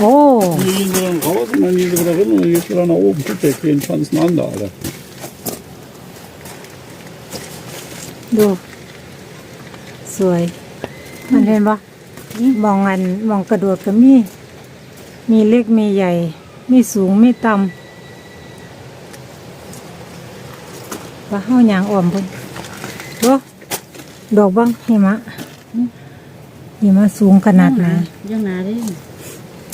โอ้ Die gehen sie dann raus und dann gehen sie wieder rein und dann geht's wieder nach oben. Guck, der kleinen Pflanzen an da, Alter. ดูสวย มันเห็นปะมองอันมองกระโดดก็มี มีเล็กมีใหญ่ มีสูงมีต่ำว่าเฮาหยางอ่อมเพิ่นดูดอกบ้างหิมะหิมะสูงขนาดไหนยังหนาเด้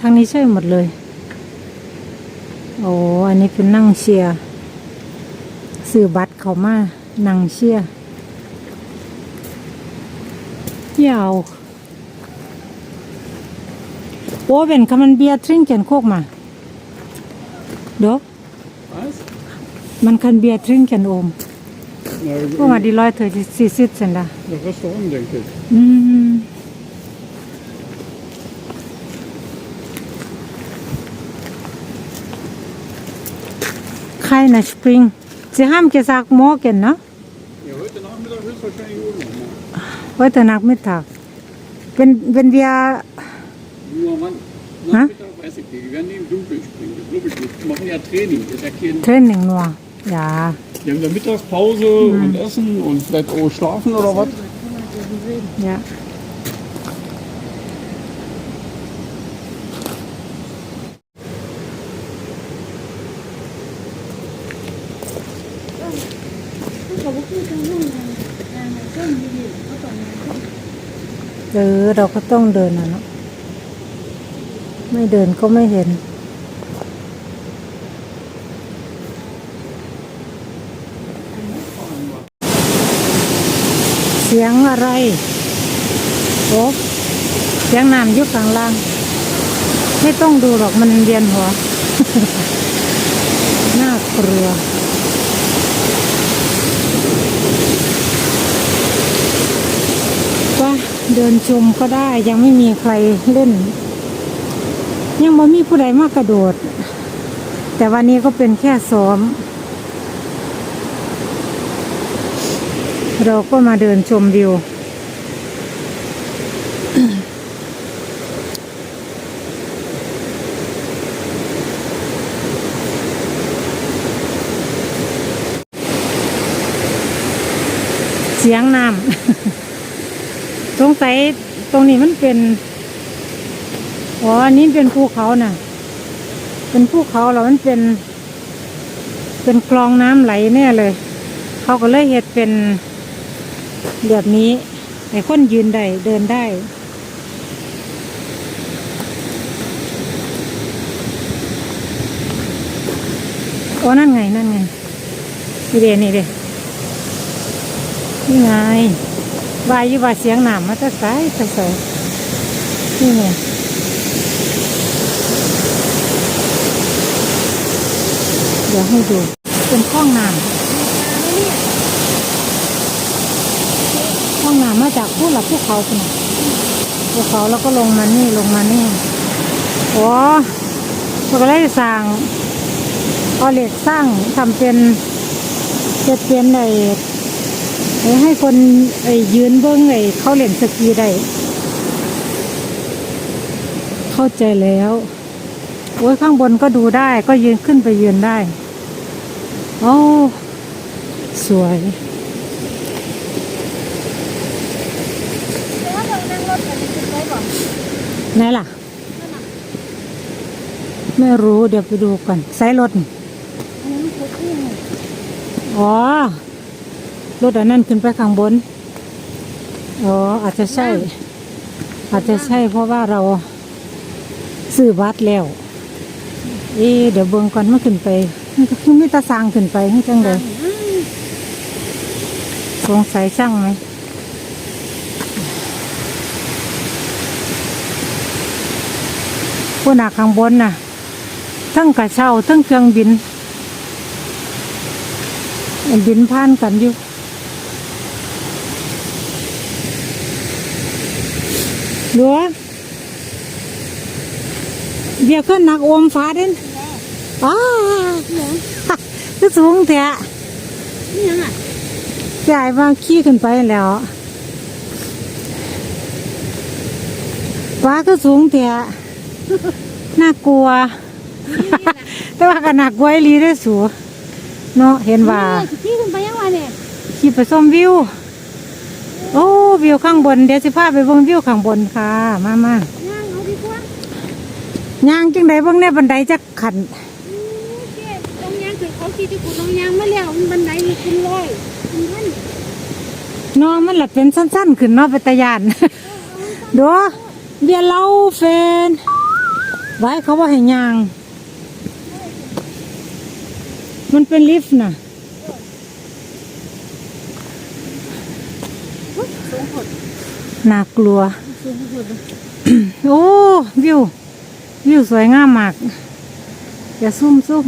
ทางนี้ใช่หมดเลย โอ้อันนี้เป็นนั่งเชียร์ซื้อบัตรเขามานั่งเชียร์ยาวโอ้เป็นคำมันเบียร์ทริงเกนโคกมาเดี๋ยว Was? มันคันเบียร์ทริงเกนโอม Ja, พวกมาดีร้อยเธอสี่สิบเซนดา das Restaurant, denke ich. อืมใครนะสปริงจะห้ามเกสักหม อกันเนาะ Ja, heute Nachmittag wird es wahrscheinlich auch noch mal. ไว้แต่นักไม่ถักเป็นเป็นเบียร์ Nur Mann. Nachmittag weiß ich nicht. Die werden nicht im Dunkeln springen. Das glaube ich nicht. Die machen ja Training. Das ist ja kein เทรนหนึ่งนัวอย่า Die haben da Mittagspause und Essen und vielleicht auch schlafen oder was? อ เออเราก็ต้องเดินนะเนาะไม่เดินก็ไม่เห็น เสียงอะไรโอ้เสียงน้ำยุคข้างล่าง ไม่ต้องดูหรอกมันเวียนหัว น่ากลัวว่าเดินชมก็ได้ยังไม่มีใครเล่น ยังไม่มีผู้ใดมากระโดด แต่วันนี้ก็เป็นแค่ซ้อม เราก็มาเดินชมวิวเสียงน้ำ สงสัยตรงนี้มันเป็นอ๋ออันนี้เป็นภูเขาน่ะ เป็นภูเขาแล้วมันเป็น เป็นคลองน้ำไหลแน่เลย เขาก็เลยเห็ดเป็นแบบนี้ไอ้คนยืนได้เดินได้โอ้นั่นไง นั่นไงนี่เดนี่เดนี่ไง วายอยู่ว่าเสียงหนามมาแตะสายแตะสายนี่ไงเดี๋ยวให้ดูเป็นห้องน้ำห้องน้ำมาจากผู้หลับภูเขาคุณภูเขาแล้วก็ลงมานี่ลงมานี่โอ้พวกก็เลยสั่งเอาเหล็กสร้างทำเป็นเจ็ดเป็นไอ้ไอ้ ให้คนไอ้ยืนเบิ้งไอ้เขาเล่นสกีได้ เข้าใจแล้วโอ้ยข้างบนก็ดูได้ ก็ยืนขึ้นไปยืนได้ โอ้ สวยไหนล่ะ ไม่รู้เดี๋ยวไปดูก่อนไซส์รถอ๋อ รถอันนั้นขึ้นไปข้างบน อ๋อ อาจจะใช่ อาจจะใช่เพราะว่าเราซื้อบัตรแล้ว เอ๊เดี๋ยวเบิ่งก่อนมันขึ้นไปมันก็คือมีตาสางขึ้นไปนี่จังเลยสงสัยช่างไหมผู้หนักข้างบนน่ะ ทั้งกระเช้าทั้งเครื่องบิน บินผ่านกันอยู่ หลัวเดี๋ยวขึ้นหนักโอมฟ้าเด่นอ้าคือสูงแท้นี่ยังอะใหญ่มาขี้ขึ้นไปแล้วฟ้าก็สูงแท้น่ากลัวแต่ว่าก็น่ากลัวอีหลีได้อสูเนาะเห็นว่าที่ขึ้นไปยังไงเนี่ยขี่ไปชมวิวโอ้ วิวข้างบน เดี๋ยวสิพาไปเบิ่งวิวข้างบนค่ะ มามาย่างเอาดีกว่าย่างจังไดเบิ่งในบันไดจักขันอืมเจ๊ต้องย่างถึงเขาขี่ที่กูต้องย่างมาแล้วมันบันไดมีขึ้นร้อยขึ้นพันน้องมันละเป็นสั้น ๆ ขึ้นเนาะไปตะยานดูเบียร์เล่าแฟน ไว้เขาว่าให้ย่าง มันเป็นลิฟต์น่ะ สูงหด น่ากลัวสูงหดโอ้วิว วิวสวยงามมาก อย่าซุ่มซุ่ม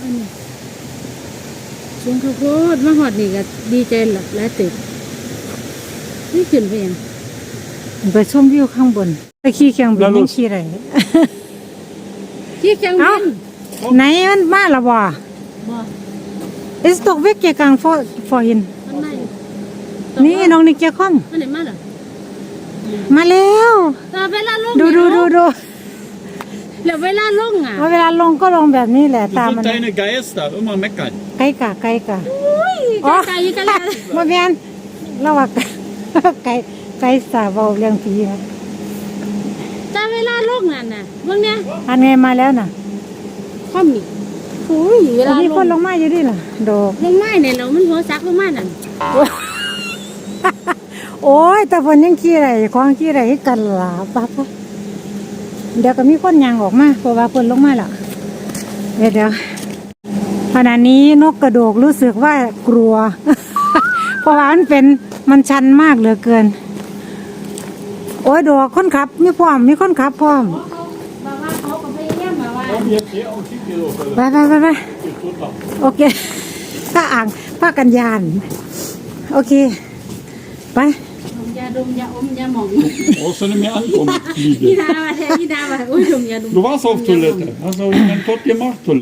อันนี้สูงข้าวโพดมาหอดนี่ก็ดีใจหลับแล้วตื่นนี่ขึ้นไปยังไปชมวิวข้างบนไปขี่เครื่องบินยังขี่ไรขี่จังเอ้าบินไหนมันมาและบ่บ่ Ist doch weggegangen vor, vorhin. มันไม่ นี่น้องนิกเกียคอมมันไหนมาเหรอมาแล้วแต่เวลาลงดูดูดูดูแล้วเวลาลงอะว่าเวลาลงก็ลงแบบนี้แหละ Du ตาม sind มัน deine Geister immer meckern. ใกล้กะใกล้กะอุ้ยอ๋อใจกันแล้วมาแมนเราว่าไกลไกลสาเบาเรื่องผีนะแต่เวลาลงนั่นน่ะเมื่อเนี้ยอันไงมาแล้วน่ะข้อมีอุ้ยเวลามีลคนงลงมาอยู่ดิล่ะโดกลงไม้เนี่ยเรามันหัวซักลงมานั่น โอ้ยแต่คนยังขี้ไรของขี้ไรกันล่ะปั๊บเดี๋ยวก็มีคนยางออกมาเพราะว่าคนลงมาและเดี๋ยวเดี๋ยวขณะนี้นกกระโดกรู้สึกว่ากลัว เพราะว่ามันเป็นมันชันมากเหลือเกิน โอ้ยโดกคนขับมีพร้อมมีคนขับพร้อมบอกว่าเขาก็พยายามแบบว่า Komm jetzt her und schick dir doch. ไปไปไปไปโอเคถ้าอ่างผ้ากันยาน โอเค ไปาดมยาอมยาหมอง Brauchst du nicht mehr ankommen, ยี่ Liebe. ดาว่าแท้ยี่ดาว่าอุ้ยดมยาดม Du warst auf Toilette. Hast du einen Pott gemacht, Toilette?